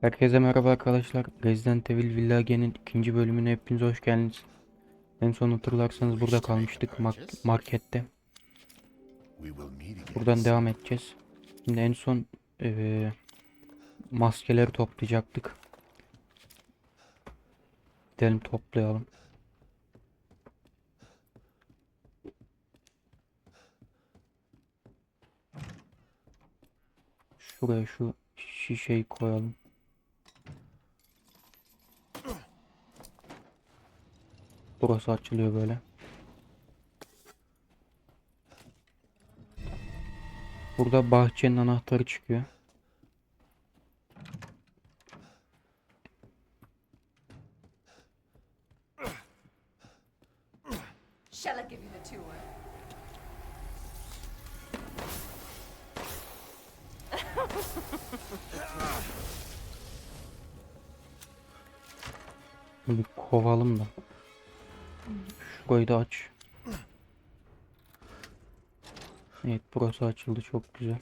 Herkese merhaba arkadaşlar. Resident Evil Village'nin ikinci bölümüne hepiniz hoş geldiniz. En son hatırlarsanız burada kalmıştık markette. Buradan devam edeceğiz. Şimdi en son eee, maskeleri toplayacaktık. Gidelim toplayalım. Şuraya şu şişeyi koyalım. Burası açılıyor böyle. Burada bahçenin anahtarı çıkıyor. Bir kovalım da. Şurayı da aç. Evet burası açıldı çok güzel.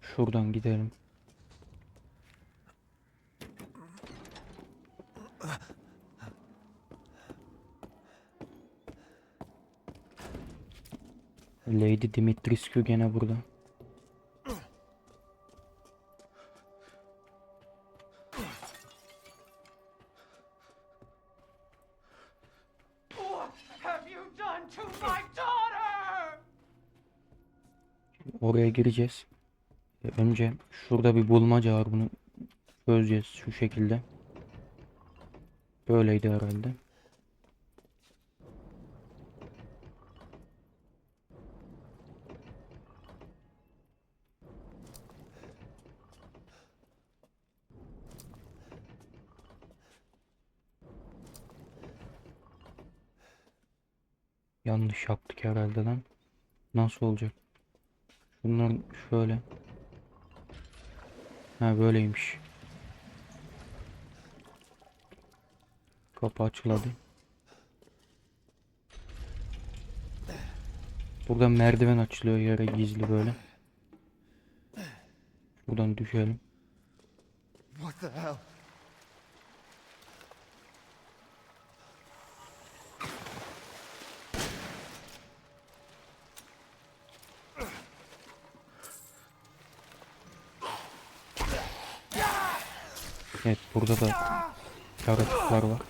Şuradan gidelim. Lady Dimitrescu gene burada. To my daughter? Oraya gireceğiz. E, Önce şurada bir bulmaca var bunu çözeceğiz şu şekilde. Böyleydi herhalde. Yanlış yaptık herhalde lan. Nasıl olacak? Bunlar şöyle. Ha böyleymiş. Kapı açıldı. Buradan merdiven açılıyor yere gizli böyle. Buradan düşelim. What the hell? Evet burada da yaratıklar var.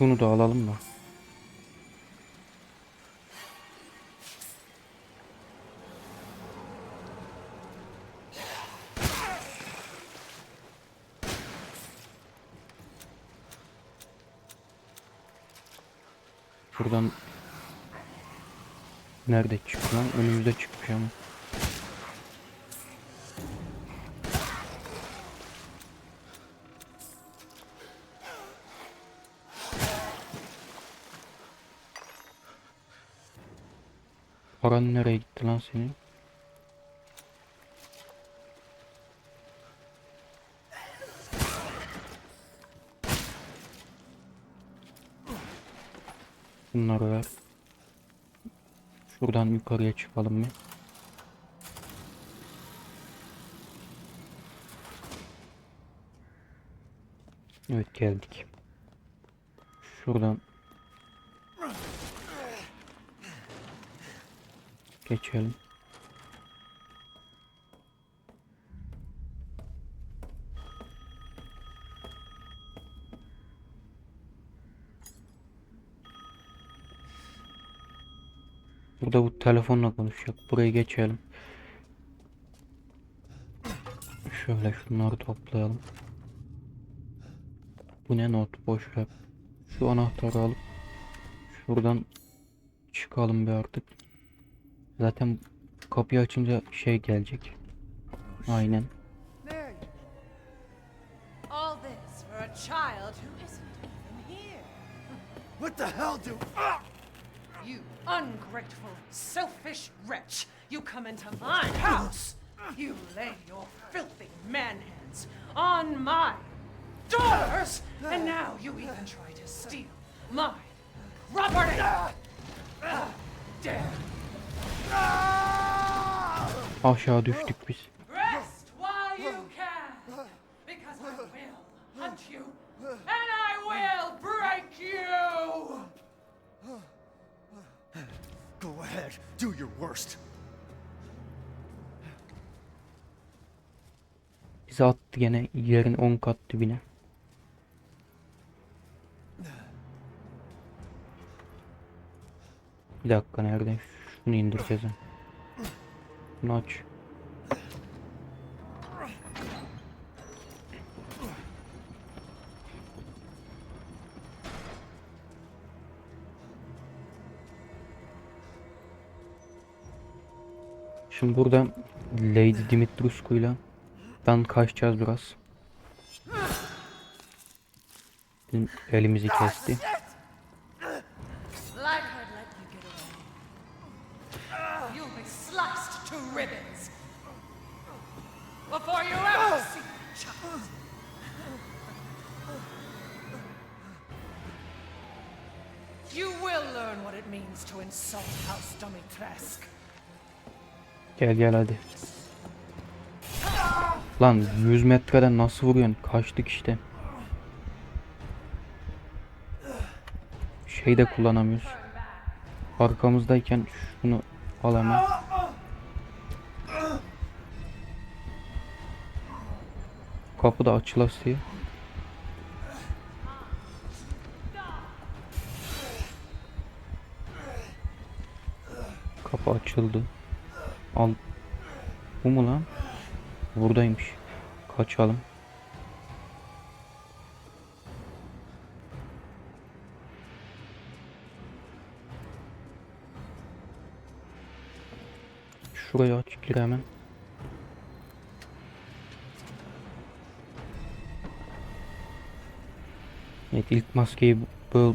Bunu da alalım da. Buradan nerede çıktı lan? Önümüzde çıkmış ama. Paran nereye gitti lan senin? Bunları ver. Şuradan yukarıya çıkalım bir. Evet geldik. Şuradan geçelim. Burada bu telefonla konuşacak. Buraya geçelim. Şöyle şunları toplayalım. Bu ne not boş ver. Şu anahtarı alıp şuradan çıkalım bir artık. Zaten kapıyı açınca şey gelecek. Aynen. There you go. All this for a child who isn't even here. What the hell do... Ah! You ungrateful, selfish wretch! You come into my house! You lay your filthy man hands on my daughters! And now you even try to steal my property! Ah, How dare! Aşağı düştük biz. Ahead, do your worst. Bizi attı gene yerin 10 kat dibine. Bir dakika nerede? Şunu indireceğiz. Bunu aç. Şimdi burada Lady Dimitrescu'yla dan kaçacağız biraz. Elimizi kesti. Gel gel hadi. Lan 100 metreden nasıl vuruyorsun? Kaçtık işte. Şey de kullanamıyoruz. Arkamızdayken şunu al hemen. Kapı da açılasıyor. Kapı açıldı. Al. Bu mu lan? Buradaymış. Kaçalım. Şurayı aç gir hemen. Evet ilk maskeyi bö-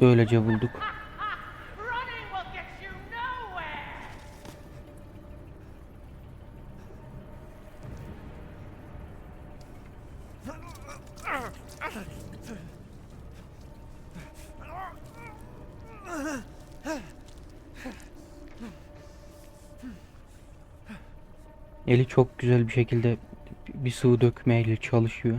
böylece bulduk. Eli çok güzel bir şekilde bir sıvı dökmeyle çalışıyor.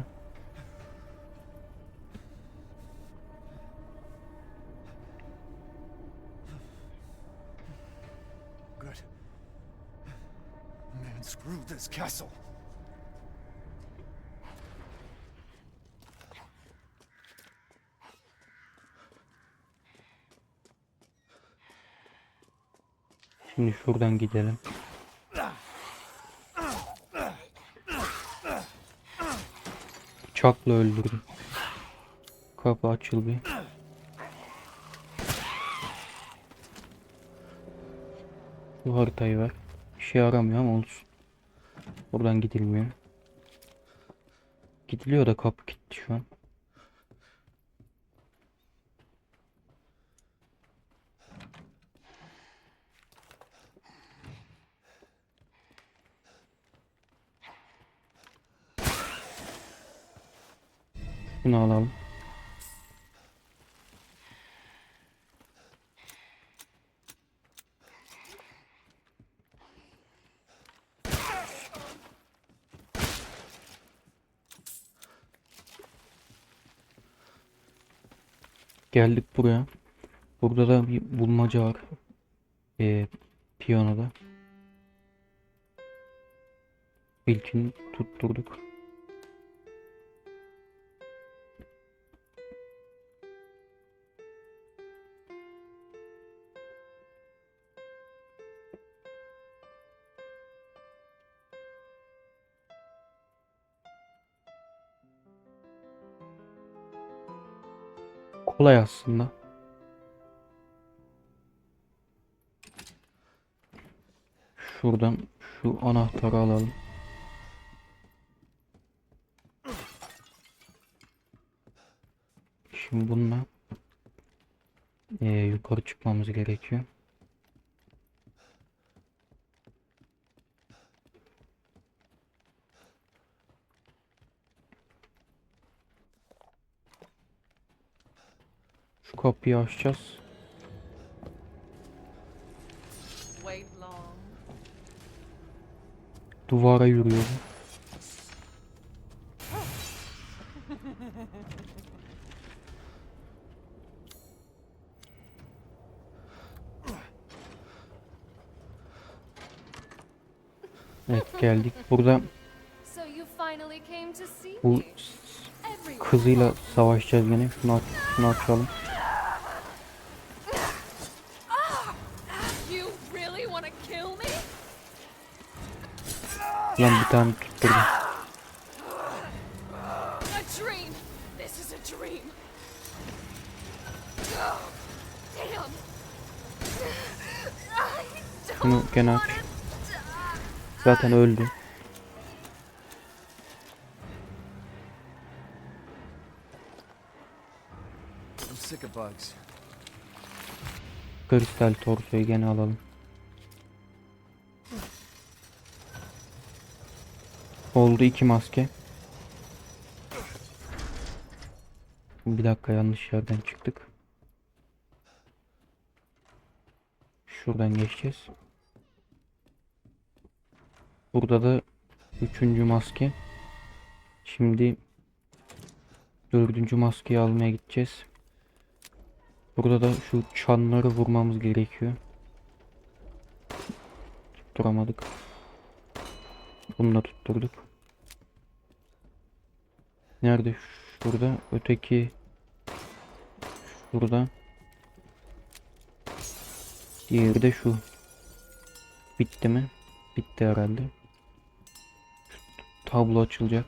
Şuradan gidelim. Bıçakla öldürdüm. Kapı açıl bir. Bu haritayı ver. Bir şey aramıyor ama olsun. Buradan gidilmiyor. Gidiliyor da kapı gitti şu an. Şunu alalım. Geldik buraya. Burada da bir bulmaca var. Ee, piyanoda. İlkini tutturduk. Kolay aslında. Şuradan şu anahtarı alalım. Şimdi bununla yukarı çıkmamız gerekiyor. Şu kapıyı açacağız. Duvara yürüyor. Evet geldik. Burada bu kızıyla savaşacağız gene. Şunu, aç, şunu açalım. Lan bir tane tutturdum. A dream. This is a dream. Damn. I Şunu don't gene aç. Zaten öldü. I'm sick of bugs. Kristal torsoyu gene alalım. Oldu iki maske. Bir dakika yanlış yerden çıktık. Şuradan geçeceğiz. Burada da üçüncü maske. Şimdi dördüncü maskeyi almaya gideceğiz. Burada da şu çanları vurmamız gerekiyor. Tutturamadık. Bunu da tutturduk. Nerede? Şurada. Öteki şurada. Diğeri de şu. Bitti mi? Bitti herhalde. Şu tablo açılacak.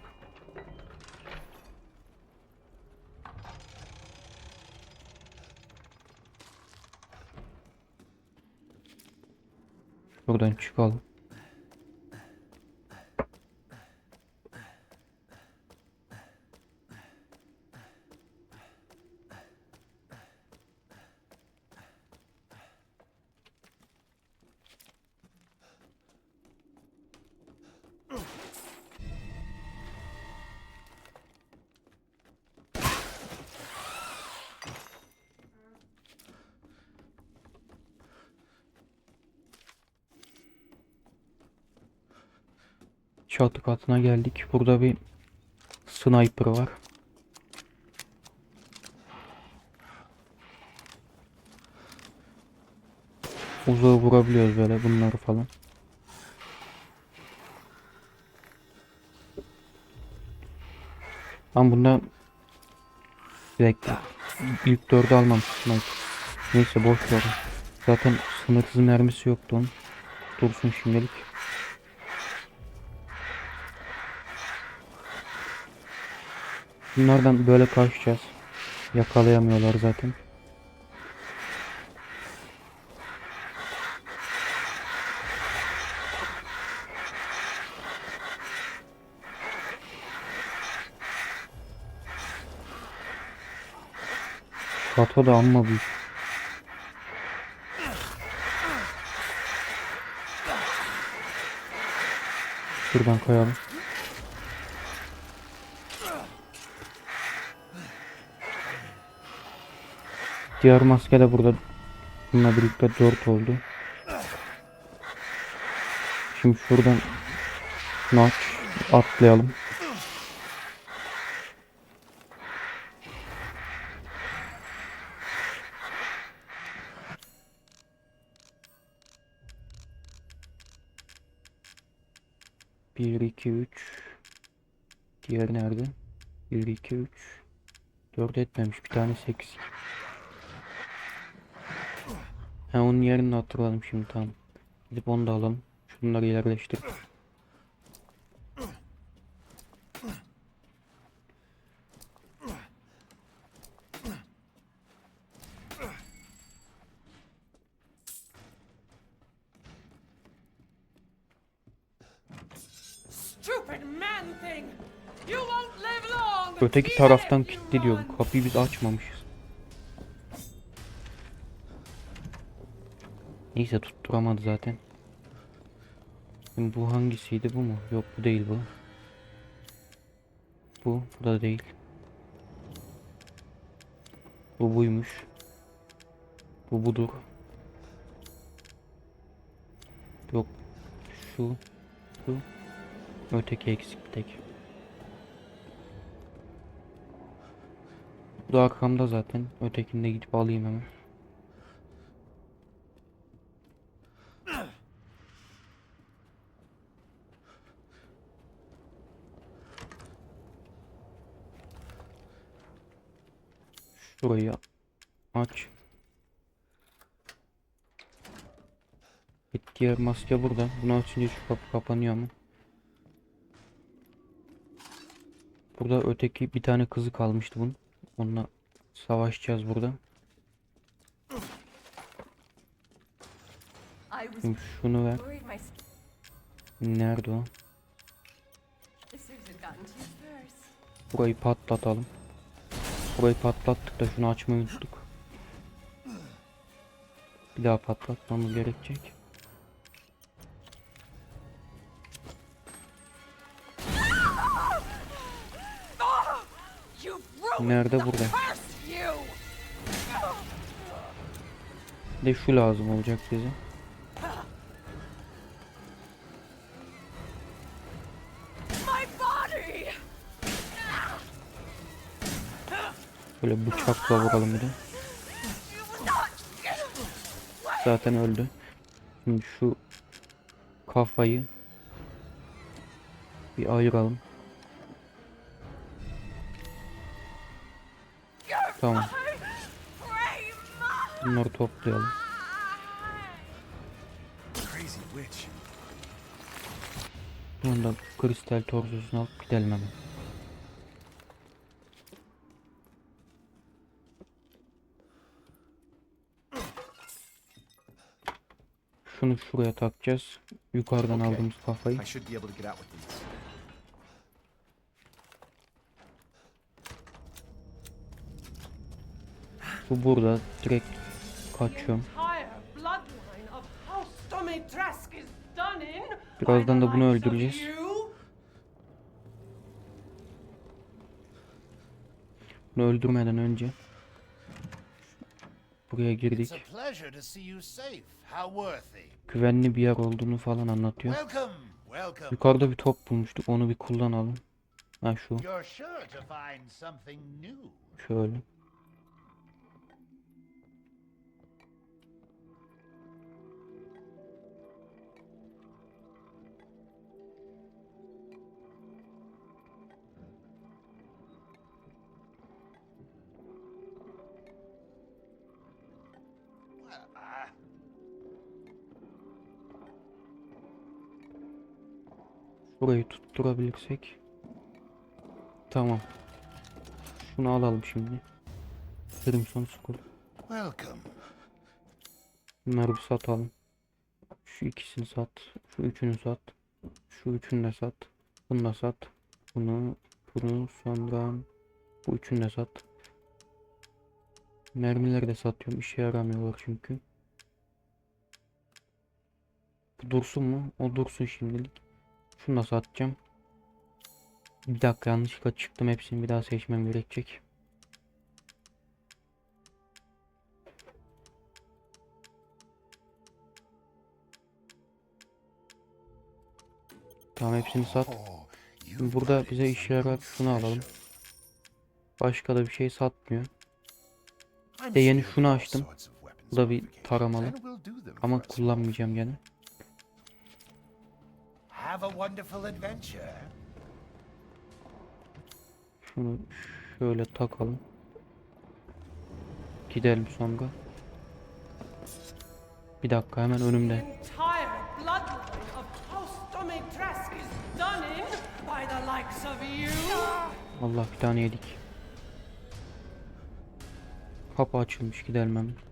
Buradan çıkalım. Çatı katına geldik. Burada bir sniper var. Uzağı vurabiliyoruz böyle bunları falan. Ama bunda bir dakika. İlk dördü almam sniper. Neyse boş ver. Zaten sınırsız mermisi yoktu onun. Dursun şimdilik. Bunlardan böyle kaçacağız. Yakalayamıyorlar zaten. Kato da amma büyük. Şuradan koyalım. Diğer maske de burada. Bununla birlikte 4 oldu. Şimdi şuradan notch atlayalım. Bir, iki, üç. Diğer nerede? Bir, iki, üç. Dört etmemiş. Bir tane sekiz. Ha onun yerini hatırladım şimdi tamam. Gidip onu da alalım. Şunları long! Öteki taraftan kilitli diyor. run. Kapıyı biz açmamışız. Neyse tutturamadı zaten. Şimdi bu hangisiydi bu mu? Yok bu değil bu. Bu, bu da değil. Bu buymuş. Bu budur. Yok. Şu. Şu. Öteki eksik bir tek. Bu da arkamda zaten. Ötekini de gidip alayım hemen. Şurayı aç. Diğer maske burada. Bunu açınca şu kapı kapanıyor mu? Burada öteki bir tane kızı kalmıştı bunun. Onunla savaşacağız burada. Şimdi şunu ver. Nerede o? Burayı patlatalım. Burayı patlattık da şunu açmayı unuttuk. Bir daha patlatmamız gerekecek. Nerede burada? de şu lazım olacak bize. Böyle bıçakla vuralım bir de. Zaten öldü. Şimdi şu kafayı bir ayıralım. Tamam. Bunları toplayalım. Bunu da kristal torzosunu alıp gidelim hemen. Şunu şuraya takacağız. Yukarıdan Okay. aldığımız kafayı. Bu burada. Direkt kaçıyorum. Birazdan da bunu öldüreceğiz. Bunu öldürmeden önce buraya It's girdik. a pleasure to see you safe. How worthy. Güvenli bir yer olduğunu falan anlatıyor. Yukarıda bir top bulmuştuk. Onu bir kullanalım. Ha şu. Şöyle. Burayı tutturabilirsek. Tamam. Şunu alalım şimdi. Crimson Skull. welcome. Bunları bir satalım. Şu ikisini sat. Şu üçünü sat. Şu üçünü de sat. Bunu da sat. Bunu. Bunu sonra bu üçünü de sat. Mermileri de satıyorum. İşe yaramıyorlar çünkü. Bu dursun mu? O dursun şimdilik. Şunu da satacağım. Bir dakika yanlışlıkla çıktım. Hepsini bir daha seçmem gerekecek. Tamam hepsini sat. Şimdi burada bize işe yarar şunu alalım. Başka da bir şey satmıyor. De yeni şunu açtım. Bu da bir taramalı. Ama kullanmayacağım gene. Have a wonderful adventure. Şunu şöyle takalım. Gidelim sonra. Bir dakika hemen önümde. Allah bir tane yedik. Kapı açılmış gidelim hemen.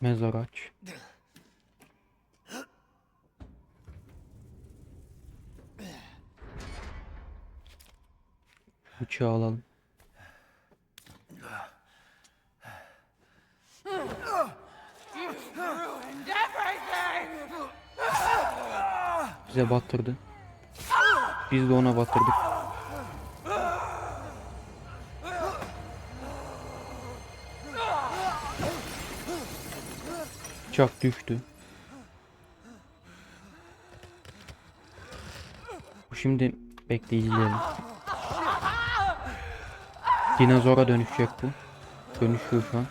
mezar aç. Bıçağı alalım. Bize batırdı. Biz de ona batırdık. Bıçak düştü. Şimdi bekle izleyelim. Dinozora dönüşecek bu. Dönüşüyor şu an.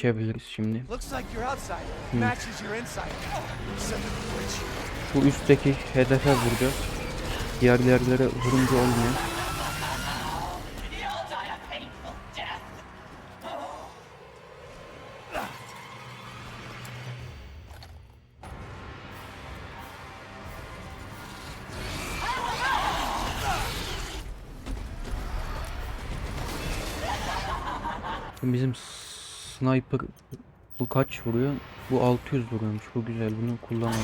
Of a witch. Bu üstteki hedefe vuracağız. Diğer yerlere vurunca olmuyor. Şimdi Bizim sniper bu kaç vuruyor? Bu 600 vuruyormuş. Bu güzel. Bunu kullanalım.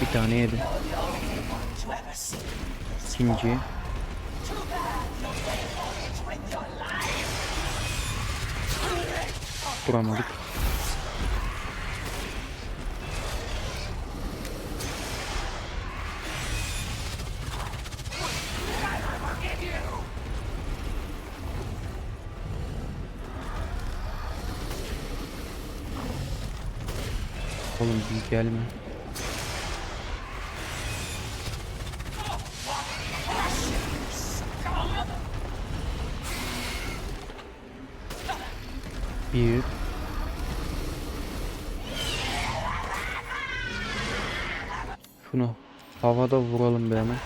Bir tane yedi. İkinci. Vuramadık. Oğlum bir gelme. Bir. Şunu havada vuralım bir hemen.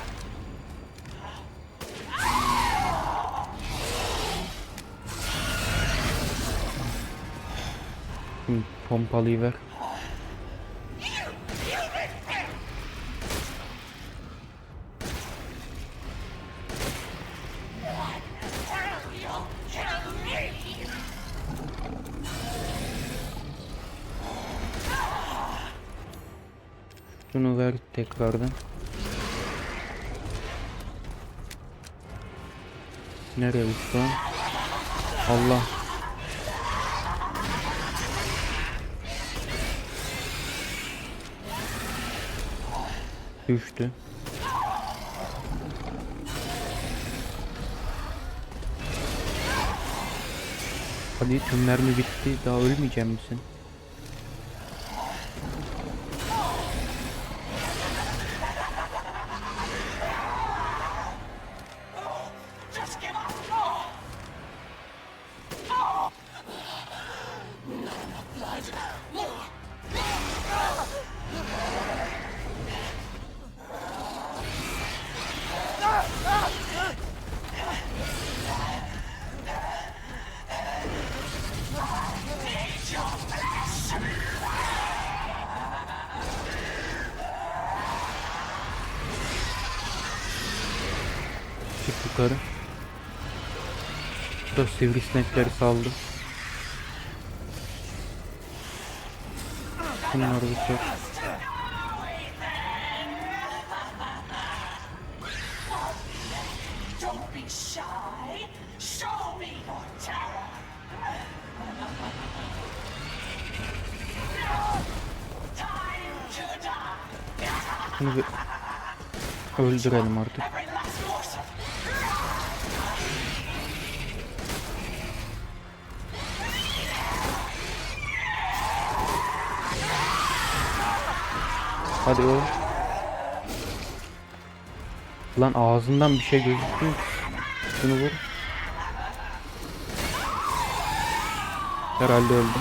Şimdi pompalıyı ver. Şunu ver tekrardan. Nereye uçtu? Allah. Düştü. Hadi tüm mermi bitti. Daha ölmeyecek misin? Me your terror! Time to die! Bunu bir öldürelim artık. Hadi o. Lan ağzından bir şey gözüktü. Şunu vur. Herhalde öldü.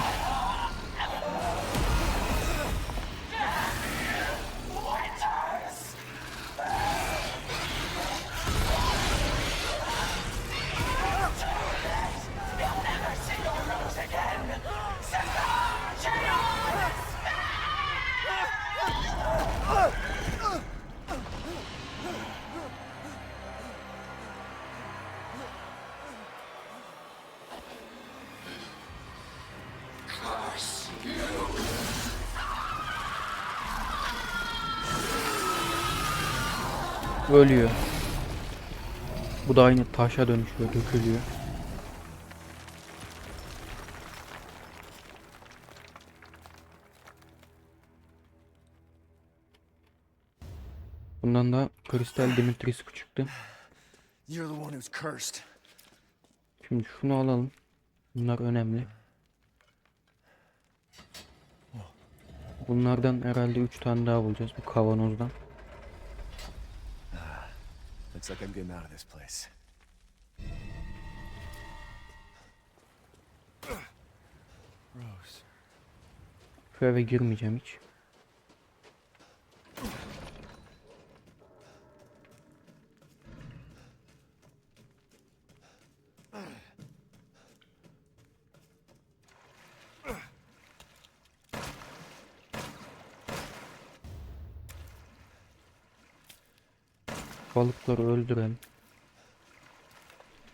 Ölüyor. Bu da aynı taşa dönüşüyor, dökülüyor. Bundan da kristal Dimitrescu çıktı. Şimdi şunu alalım. Bunlar önemli. Bunlardan herhalde 3 tane daha bulacağız bu kavanozdan. Looks like I'm getting out of this place. Rose. Şu eve girmeyeceğim hiç. Balıkları öldürelim.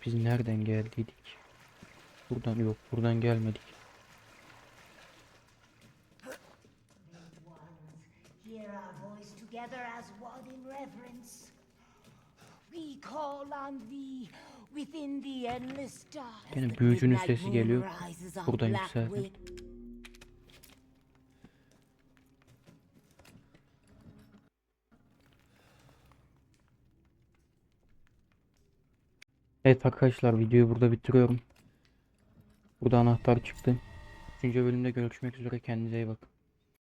Biz nereden geldiydik? Buradan yok, buradan gelmedik. Together as one in reverence. We call on thee within the endless dark. Gene The büyücünün sesi geliyor. Buradan yükseldim. Evet arkadaşlar videoyu burada bitiriyorum. Burada anahtar çıktı. Üçüncü bölümde görüşmek üzere kendinize iyi bakın.